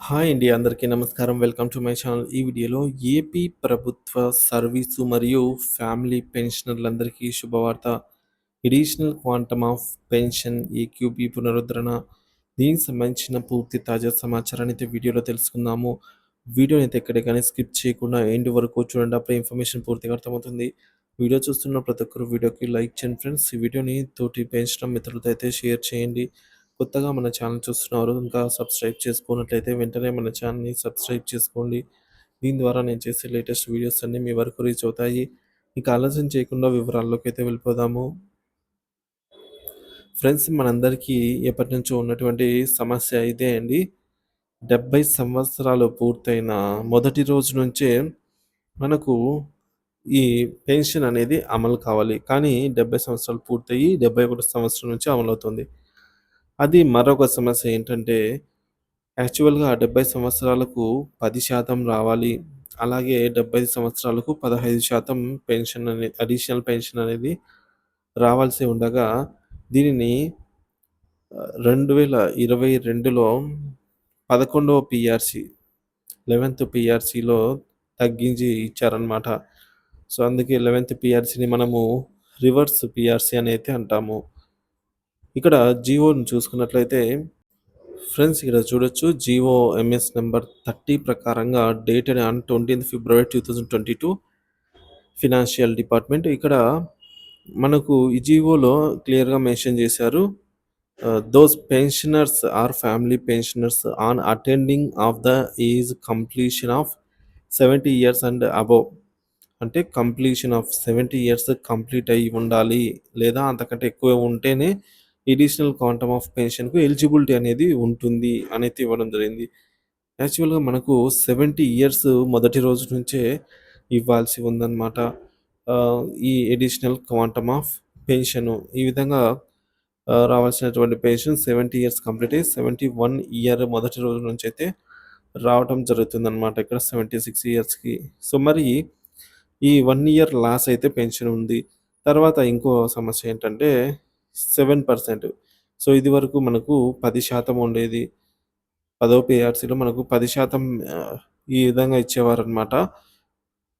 Hi అండి. అందరికీ నమస్కారం. Welcome to my channel. ఈ వీడియోలో ఏపీ ప్రభుత్వ సర్వీసు మరియు ఫ్యామిలీ పెన్షనర్లందరికీ శుభవార్త. Additional quantum of pension AQP పునరుద్ధరణ. దీనికి సంబంధించిన పూర్తి తాజా సమాచారాన్ని అయితే వీడియోలో తెలుసుకుందాము. వీడియోని అయితే ఎక్కడ కానీ స్కిప్ చేయకుండా ఎండ్ వరకు చూడండి. అప్పుడు ఇన్ఫర్మేషన్ పూర్తిగా అర్థమవుతుంది. వీడియో చూస్తున్న ప్రతి ఒక్కరు వీడియోకి లైక్ చేయండి ఫ్రెండ్స్. ఈ వీడియోని తోటి పెన్షనర్ మిత్రులతో అయితే షేర్ చేయండి. కొత్తగా మన ఛానల్ చూస్తున్నారు ఇంకా సబ్స్క్రైబ్ చేసుకున్నట్లయితే వెంటనే మన ఛానల్‌ని సబ్స్క్రైబ్ చేసుకోండి. దీని ద్వారా నేను చేసే లేటెస్ట్ వీడియోస్ అన్నీ మీ వరకు రీచ్ అవుతాయి. ఇక ఆలస్యం చేయకుండా వివరాల్లోకి అయితే వెళ్ళిపోదాము. ఫ్రెండ్స్ మనందరికీ ఎప్పటినుంచో ఉన్నటువంటి సమస్య ఇదే అండి. 70 సంవత్సరాలు పూర్తయిన మొదటి రోజు నుంచే మనకు ఈ పెన్షన్ అనేది అమలు కావాలి. కానీ 70 సంవత్సరాలు పూర్తయ్యి 71 సంవత్సరం నుంచి అమలవుతుంది. అది మరొక సమస్య ఏంటంటే యాక్చువల్‌గా 70 సంవత్సరాలకు 10% రావాలి. అలాగే 75 సంవత్సరాలకు 15% పెన్షన్ అనే అడిషనల్ పెన్షన్ అనేది రావాల్సి ఉండగా దీనిని రెండు వేల ఇరవై రెండులో పదకొండవ పిఆర్సి లెవెన్త్ పిఆర్సిలో తగ్గించి ఇచ్చారన్నమాట. సో, అందుకే లెవెన్త్ పిఆర్సిని మనము రివర్స్ పిఆర్సి అని అయితే అంటాము. ఇక్కడ జీవోని చూసుకున్నట్లయితే ఫ్రెండ్స్ ఇక్కడ చూడొచ్చు. జివో ఎంఎస్ నెంబర్ థర్టీ ప్రకారంగా డేటెడ్ ఆన్ 20థ్ ఫిబ్రవరి 2022 ఫినాన్షియల్ డిపార్ట్మెంట్. ఇక్కడ మనకు ఈ జీవోలో క్లియర్‌గా మెన్షన్ చేశారు. Those pensioners or family pensioners on attending of the age completion of 70 years and above అంటే కంప్లీషన్ ఆఫ్ 70 ఇయర్స్ కంప్లీట్ అయ్యి ఉండాలి. లేదా అంతకంటే ఎక్కువ ఉంటేనే ఎడిషనల్ క్వాంటమ్ ఆఫ్ పెన్షన్‌కు ఎలిజిబిలిటీ అనేది ఉంటుంది అనేది ఇవ్వడం జరిగింది. యాక్చువల్‌గా మనకు 70 ఇయర్స్ మొదటి రోజు నుంచే ఇవ్వాల్సి ఉందన్నమాట. ఈ ఎడిషనల్ క్వాంటమ్ ఆఫ్ పెన్షను. ఈ విధంగా రావాల్సినటువంటి పెన్షన్ 70 ఇయర్స్ కంప్లీట్ అయ్యి 71 ఇయర్ మొదటి రోజు నుంచి అయితే రావటం జరుగుతుందన్నమాట. ఇక్కడ 76 ఇయర్స్‌కి. సో, మరి ఈ వన్ ఇయర్ లాస్ అయితే పెన్షన్ ఉంది. తర్వాత ఇంకో సమస్య ఏంటంటే సెవెన్ పర్సెంట్ సో, ఇదివరకు మనకు 10% ఉండేది. పదో పిఆర్సీలో మనకు పది శాతం ఈ విధంగా ఇచ్చేవారన్నమాట.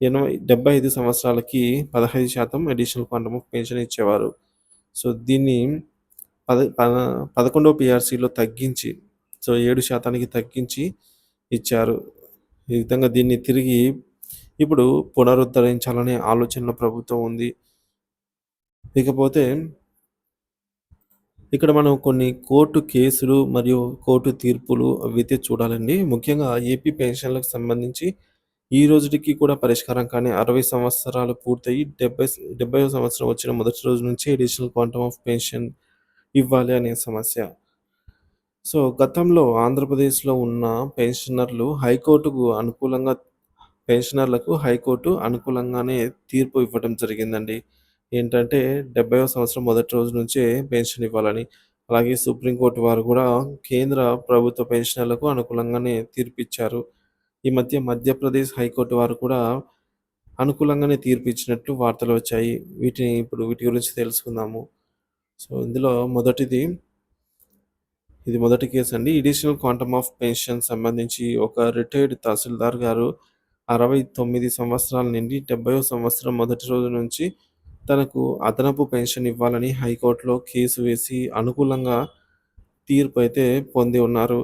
ఎనభై 75 సంవత్సరాలకి 15% అడిషనల్ క్వాంటమ్ ఆఫ్ పెన్షన్ ఇచ్చేవారు. సో, దీన్ని పద పదకొండవ పిఆర్సీలో తగ్గించి సో, ఏడు శాతానికి తగ్గించి ఇచ్చారు. ఈ విధంగా దీన్ని తిరిగి ఇప్పుడు పునరుద్ధరించాలనే ఆలోచనలో ప్రభుత్వం ఉంది. ఇకపోతే ఇక్కడ మనం కొన్ని కోర్టు కేసులు మరియు కోర్టు తీర్పులు అయితే చూడాలండి. ముఖ్యంగా ఏపీ పెన్షన్‌లకు సంబంధించి ఈ రోజుటికి కూడా పరిష్కారం కానీ అరవై సంవత్సరాలు పూర్తయి డెబ్బై డెబ్బై సంవత్సరం వచ్చిన మొదటి రోజు నుంచి అడిషనల్ క్వాంటమ్ ఆఫ్ పెన్షన్ ఇవ్వాలి అనే సమస్య. సో, గతంలో ఆంధ్రప్రదేశ్‌లో ఉన్న పెన్షనర్లు హైకోర్టుకు అనుకూలంగా పెన్షనర్లకు హైకోర్టు అనుకూలంగానే తీర్పు ఇవ్వడం జరిగిందండి. ఏంటంటే 70వ సంవత్సరం మొదటి రోజు నుంచే పెన్షన్ ఇవ్వాలని. అలాగే సుప్రీంకోర్టు వారు కూడా కేంద్ర ప్రభుత్వ పెన్షనర్లకు అనుకూలంగానే తీర్పిచ్చారు. ఈ మధ్య మధ్యప్రదేశ్ హైకోర్టు వారు కూడా అనుకూలంగానే తీర్పు ఇచ్చినట్టు వార్తలు వచ్చాయి. వీటిని ఇప్పుడు వీటి గురించి తెలుసుకుందాము. సో, ఇందులో మొదటిది ఇది మొదటి కేస్ అండి. ఎడిషనల్ క్వాంటమ్ ఆఫ్ పెన్షన్ సంబంధించి ఒక రిటైర్డ్ తహసీల్దార్ గారు 69 సంవత్సరాల నుండి 70వ సంవత్సరం మొదటి రోజు నుంచి తనకు అదనపు పెన్షన్ ఇవ్వాలని హైకోర్టులో కేసు వేసి అనుకూలంగా తీర్పు అయితే పొంది ఉన్నారు.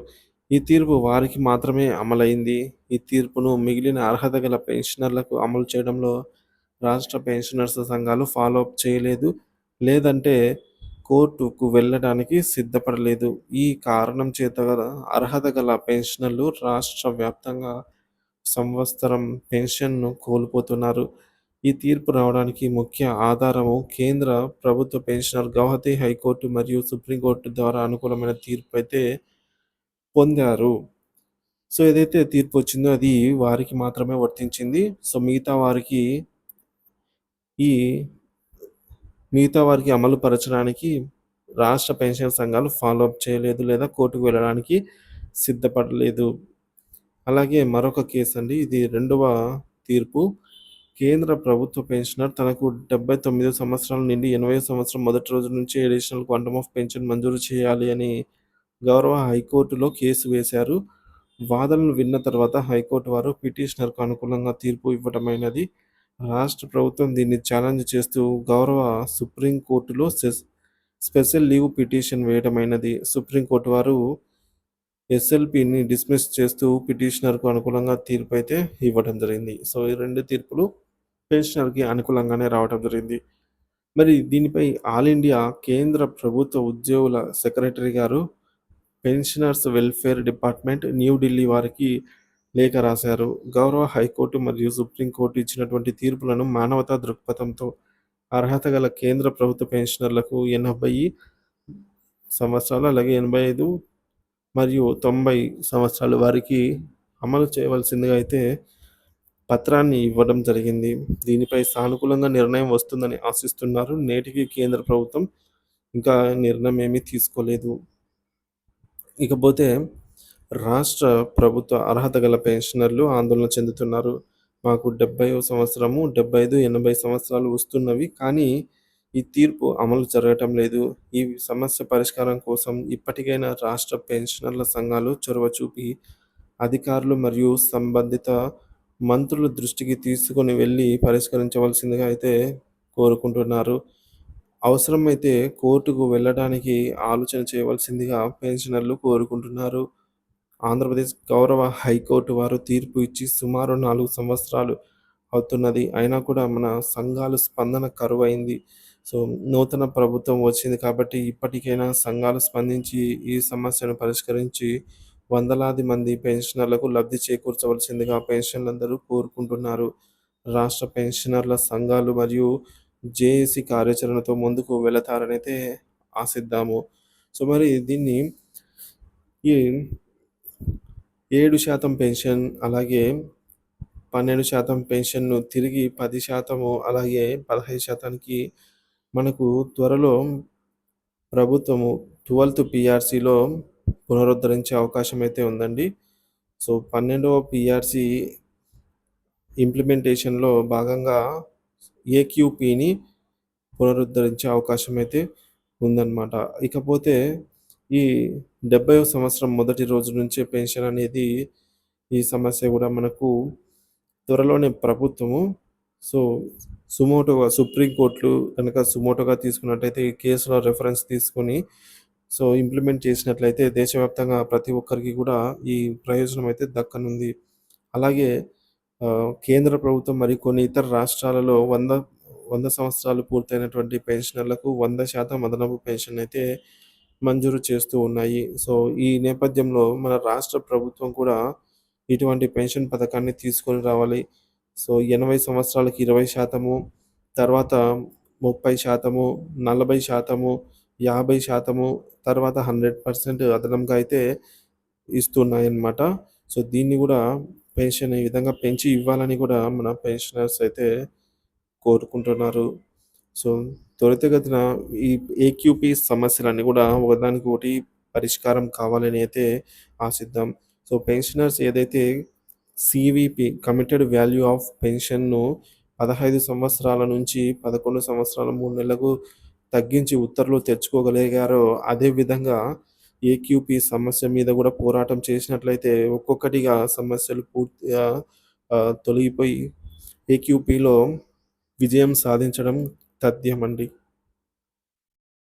ఈ తీర్పు వారికి మాత్రమే అమలైంది. ఈ తీర్పును మిగిలిన అర్హత గల పెన్షనర్లకు అమలు చేయడంలో రాష్ట్ర పెన్షనర్స్ సంఘాలు ఫాలో అప్ చేయలేదు. లేదంటే కోర్టుకు వెళ్ళడానికి సిద్ధపడలేదు. ఈ కారణం చేత గల అర్హత గల పెన్షనర్లు రాష్ట్ర వ్యాప్తంగా సంవత్సరం పెన్షన్‌ను కోల్పోతున్నారు. ఈ తీర్పు రావడానికి ముఖ్య ఆధారము కేంద్ర ప్రభుత్వ పెన్షనర్ గౌహతి హైకోర్టు మరియు సుప్రీంకోర్టు ద్వారా అనుకూలమైన తీర్పు అయితే పొందారు. సో, ఏదైతే తీర్పు వచ్చిందో అది వారికి మాత్రమే వర్తించింది. సో, మిగతా వారికి ఈ మిగతా వారికి అమలు పరచడానికి రాష్ట్ర పెన్షన్ సంఘాలు ఫాలో అప్ చేయలేదు. లేదా కోర్టుకు వెళ్ళడానికి సిద్ధపడలేదు. అలాగే మరొక కేసు అండి. ఇది రెండవ తీర్పు. కేంద్ర ప్రభుత్వ పెన్షనర్ తనకు 79 సంవత్సరాల నుండి 80వ సంవత్సరం మొదటి రోజు నుంచి అడిషనల్ క్వాంటమ్ ఆఫ్ పెన్షన్ మంజూరు చేయాలి అని గౌరవ హైకోర్టులో కేసు వేశారు. వాదనలు విన్న తర్వాత హైకోర్టు వారు పిటిషనర్‌కు అనుకూలంగా తీర్పు ఇవ్వటమైనది రాష్ట్ర ప్రభుత్వం దీన్ని ఛాలెంజ్ చేస్తూ గౌరవ సుప్రీం కోర్టులో స్పెషల్ లీవ్ పిటిషన్ వేయడమైనది. సుప్రీం కోర్టు వారు ఎస్ఎల్‌పిని డిస్మిస్ చేస్తూ పిటిషనర్‌కు అనుకూలంగా తీర్పు అయితే ఇవ్వడం జరిగింది. సో, ఈ రెండు తీర్పులు పెన్షనర్‌కి అనుకూలంగానే రావడం జరిగింది. మరి దీనిపై ఆల్ ఇండియా కేంద్ర ప్రభుత్వ ఉద్యోగుల సెక్రటరీ గారు పెన్షనర్స్ వెల్ఫేర్ డిపార్ట్మెంట్ న్యూఢిల్లీ వారికి లేఖ రాశారు. గౌరవ హైకోర్టు మరియు సుప్రీం కోర్టు ఇచ్చినటువంటి తీర్పులను మానవతా దృక్పథంతో అర్హత గల కేంద్ర ప్రభుత్వ పెన్షనర్లకు 80 సంవత్సరాలు అలాగే 85 మరియు 90 సంవత్సరాల వారికి అమలు చేయవలసిందిగా అయితే పత్రాన్ని ఇవ్వడం జరిగింది. దీనిపై సానుకూలంగా నిర్ణయం వస్తుందని ఆశిస్తున్నారు. నేటికి కేంద్ర ప్రభుత్వం ఇంకా నిర్ణయం ఏమీ తీసుకోలేదు. ఇకపోతే రాష్ట్ర ప్రభుత్వ అర్హత గల పెన్షనర్లు ఆందోళన చెందుతున్నారు. మాకు 70వ సంవత్సరము, 75, 80 సంవత్సరాలు వస్తున్నవి. కానీ ఈ తీర్పు అమలు జరగటం లేదు. ఈ సమస్య పరిష్కారం కోసం ఇప్పటికైనా రాష్ట్ర పెన్షనర్ల సంఘాలు చొరవ చూపి అధికారులు మరియు సంబంధిత మంత్రుల దృష్టికి తీసుకొని వెళ్ళి పరిష్కరించవలసిందిగా అయితే కోరుకుంటున్నారు. అవసరమైతే కోర్టుకు వెళ్ళడానికి ఆలోచన చేయవలసిందిగా పెన్షనర్లు కోరుకుంటున్నారు. ఆంధ్రప్రదేశ్ గౌరవ హైకోర్టు వారు తీర్పు ఇచ్చి సుమారు నాలుగు సంవత్సరాలు అవుతున్నది. అయినా కూడా మన సంఘాలు స్పందన కరువైంది. సో, నూతన ప్రభుత్వం వచ్చింది కాబట్టి ఇప్పటికైనా సంఘాలు స్పందించి ఈ సమస్యను పరిష్కరించి వందలాది మంది పెన్షనర్లకు లబ్ధి చేకూర్చవలసిందిగా పెన్షనర్లందరూ కోరుకుంటున్నారు. రాష్ట్ర పెన్షనర్ల సంఘాలు మరియు జేఏసీ కార్యాచరణతో ముందుకు వెళతారనైతే ఆశిద్దాము. సో, మరి దీన్ని ఈ ఏడు శాతం పెన్షన్ అలాగే 12% పెన్షన్‌ను తిరిగి 10% అలాగే పదహైదు శాతానికి మనకు త్వరలో ప్రభుత్వము 12థ్ పీఆర్సీలో పునరుద్ధరించే అవకాశం అయితే ఉందండి. సో, పన్నెండవ పిఆర్సి ఇంప్లిమెంటేషన్‌లో భాగంగా ఏక్యూపీని పునరుద్ధరించే అవకాశం అయితే ఉందన్నమాట. ఇకపోతే ఈ 70వ సంవత్సరం మొదటి రోజు నుంచే పెన్షన్ అనేది ఈ సమస్య కూడా మనకు త్వరలోనే ప్రభుత్వము సో, సుమోటోగా సుప్రీంకోర్టులు కనుక సుమోటోగా తీసుకున్నట్టయితే ఈ కేసులో రిఫరెన్స్ తీసుకొని సో, ఇంప్లిమెంట్ చేసినట్లయితే దేశవ్యాప్తంగా ప్రతి ఒక్కరికి కూడా ఈ ప్రయోజనం అయితే దక్కనుంది. అలాగే కేంద్ర ప్రభుత్వం మరి కొన్ని ఇతర రాష్ట్రాలలో వంద వంద సంవత్సరాలు పూర్తయినటువంటి పెన్షనర్లకు 100% అదనపు పెన్షన్ అయితే మంజూరు చేస్తూ ఉన్నాయి. సో, ఈ నేపథ్యంలో మన రాష్ట్ర ప్రభుత్వం కూడా ఇటువంటి పెన్షన్ పథకాన్ని తీసుకొని రావాలి. సో, 80 సంవత్సరాలకి 20% తర్వాత 30%, 40%, 50% తర్వాత 100% అదనంగా అయితే ఇస్తున్నాయన్నమాట. సో, దీన్ని కూడా పెన్షన్ ఈ విధంగా పెంచి ఇవ్వాలని కూడా మన పెన్షనర్స్ అయితే కోరుకుంటున్నారు. సో, త్వరితగతిన ఈ ఏక్యూపీ సమస్యలన్నీ కూడా ఒకదానికొకటి పరిష్కారం కావాలని అయితే ఆశిద్దాం. సో, పెన్షనర్స్ ఏదైతే సీవీపీ కమిటెడ్ వాల్యూ ఆఫ్ పెన్షన్‌ను 15 సంవత్సరాల నుంచి 11 సంవత్సరాల మూడు నెలలకు తగ్గించి ఉత్తర్వులు తెచ్చుకోగలిగారో అదే విధంగా ఏక్యూపీ సమస్య మీద కూడా పోరాటం చేసినట్లయితే ఒక్కొక్కటిగా సమస్యలు పూర్తిగా తొలగిపోయి ఏక్యూపీలో విజయం సాధించడం తథ్యమండి.